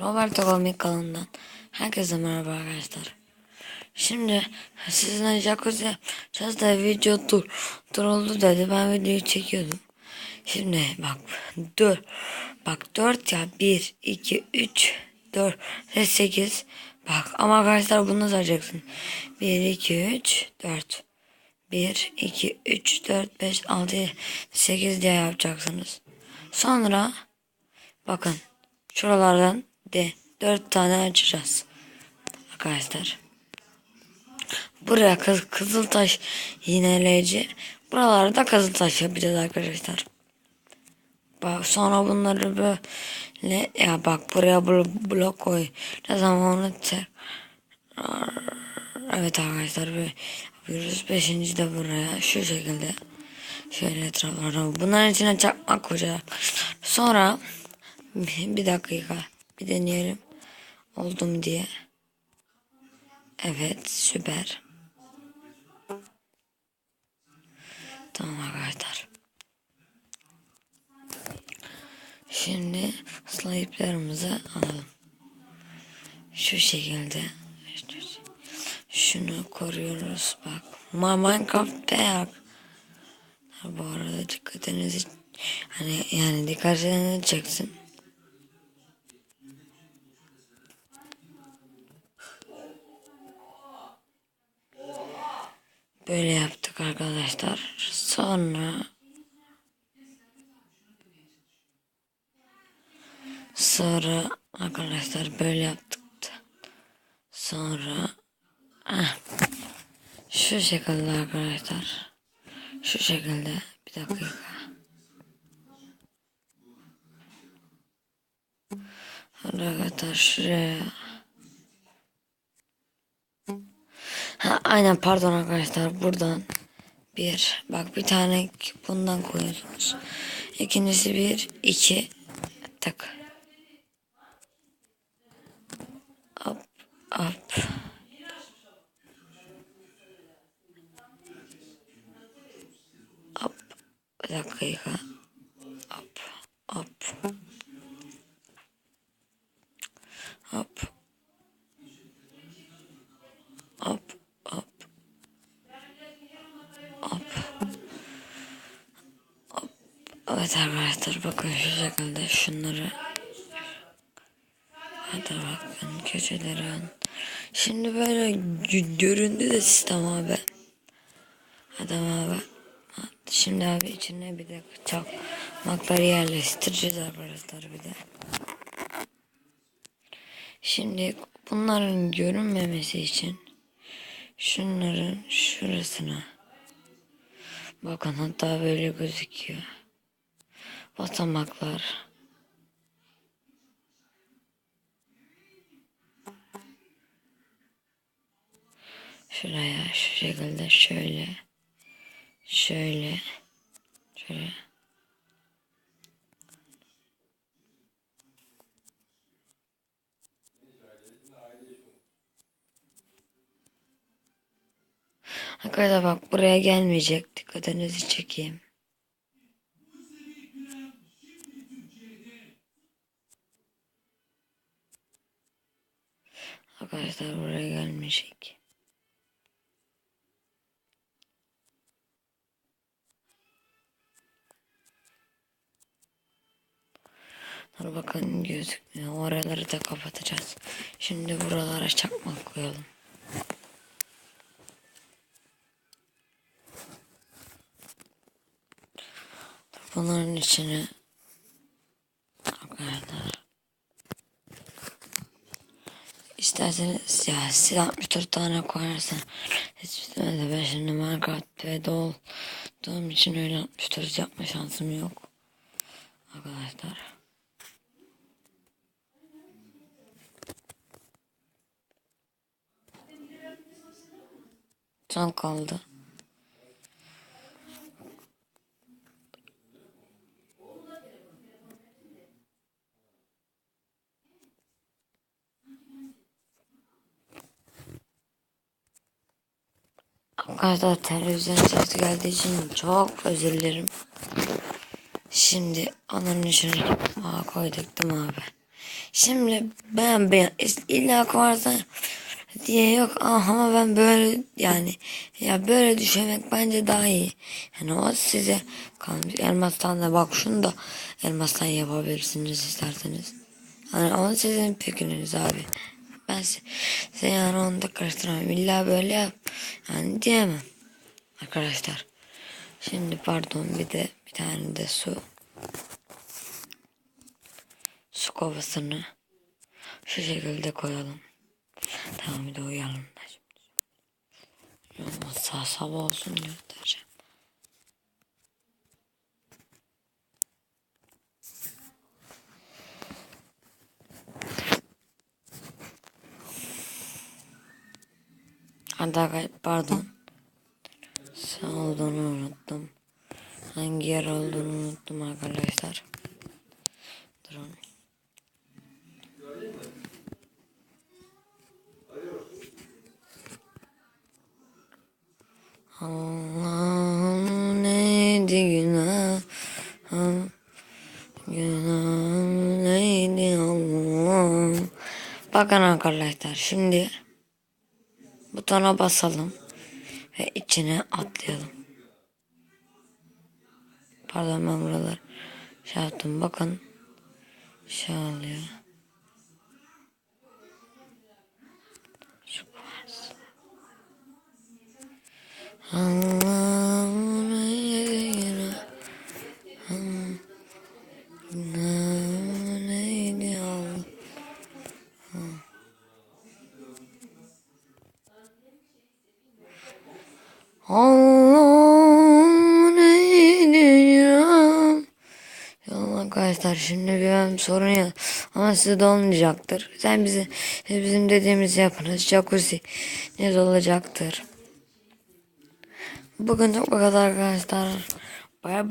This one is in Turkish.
Roberto Komik kanalından herkese merhaba arkadaşlar. Şimdi sizinle jacuzzi yapacağız da video dur, dur oldu dedi. Ben videoyu çekiyordum. Şimdi bak dur. Bak 4 ya 1, 2, 3, 4 ve 8. Bak ama arkadaşlar bunu sayacaksın. 1, 2, 3, 4. 1, 2, 3, 4, 5, 6, 7, 8 diye yapacaksınız. Sonra bakın şuralardan de 4 tane açacağız. Arkadaşlar. Buraya kız, kızıltaş iğneleyici. Buralarda kızıltaş yapacağız arkadaşlar. Bak sonra bunları böyle ya bak buraya blo- blok koy. Ne zaman onu Evet arkadaşlar böyle yapıyoruz. Beşinci de buraya şu şekilde. Şöyle etraflarına. Bunların içine çakmak koyacağız. Sonra bir dakika bir deneyelim. Oldu mu diye. Evet süper. Tamam arkadaşlar. Şimdi ıslah iplerimizi alalım. Şu şekilde. Şunu koruyoruz bak. Minecraft Bear. Bu arada dikkatinizi hani yani dikkatinizi çeksin. Böyle yaptık arkadaşlar. Sonra sonra arkadaşlar böyle yaptık. Sonra ah, şu şekilde arkadaşlar. Şu şekilde bir dakika. Arkadaşlar şuraya. Ha, aynen pardon arkadaşlar buradan bir bak bir tane bundan koyuyorsunuz. İkincisi bir iki tak. Hop hop. Hop. Bir dakika. Hop hop. Evet arkadaşlar bakın şu şekilde şunları Hadi bakın köşeleri. Şimdi böyle gö- göründü de sistem abi. Adam abi. Şimdi abi içine bir de çakmakları yerleştireceğiz arkadaşlar bir de. Şimdi bunların görünmemesi için şunların şurasına bakın hatta böyle gözüküyor. Basamaklar. Şuraya şu şekilde şöyle şöyle şöyle Arkadaşlar bak buraya gelmeyecek. Dikkatinizi çekeyim. Arkadaşlar buraya gelmeyecek. Dur bakın gözükmüyor. Oraları da kapatacağız. Şimdi buralara çakmak koyalım. Bunların içine arkadaşlar İsterseniz ya siz 64 tane koyarsan hiç bitmez de ben şimdi Minecraft ve olduğum için öyle 64 yapma şansım yok. Arkadaşlar. Son kaldı. Arkadaşlar televizyon sesi geldiği için çok özür dilerim. Şimdi onun için Aa, koyduk abi? Şimdi ben, ben illa varsa diye yok Ah, ama ben böyle yani ya böyle düşünmek bence daha iyi. Yani o size. Elmastan da bak şunu da elmastan yapabilirsiniz isterseniz. Yani o sizin fikriniz abi. Ben size yani onu da karıştıramam. İlla böyle yap. Yani diyemem. Arkadaşlar. Şimdi pardon bir de bir tane de su. Su kovasını şu şekilde koyalım. Tamam bir de uyuyalım da sabah olsun göstereceğim. Hatta pardon. Sağ olduğunu unuttum. Hangi yer olduğunu unuttum arkadaşlar. Durun. Allah'ım neydi günahım Günahım neydi Allah'ım Bakın arkadaşlar şimdi Butona basalım Ve içine atlayalım. Pardon ben buralar şey yaptım. Bakın Şey oluyor Şu varsa. Allah'ım neydi günahım Günahım neydi Allah'ım Allah'ım neydi günahım Yallah arkadaşlar şimdi bir sorun ya ama size de olmayacaktır. Sen bizi bizim dediğimizi yapınız. Jacuzzi ne olacaktır. Bugün bu kadar arkadaşlar. Baya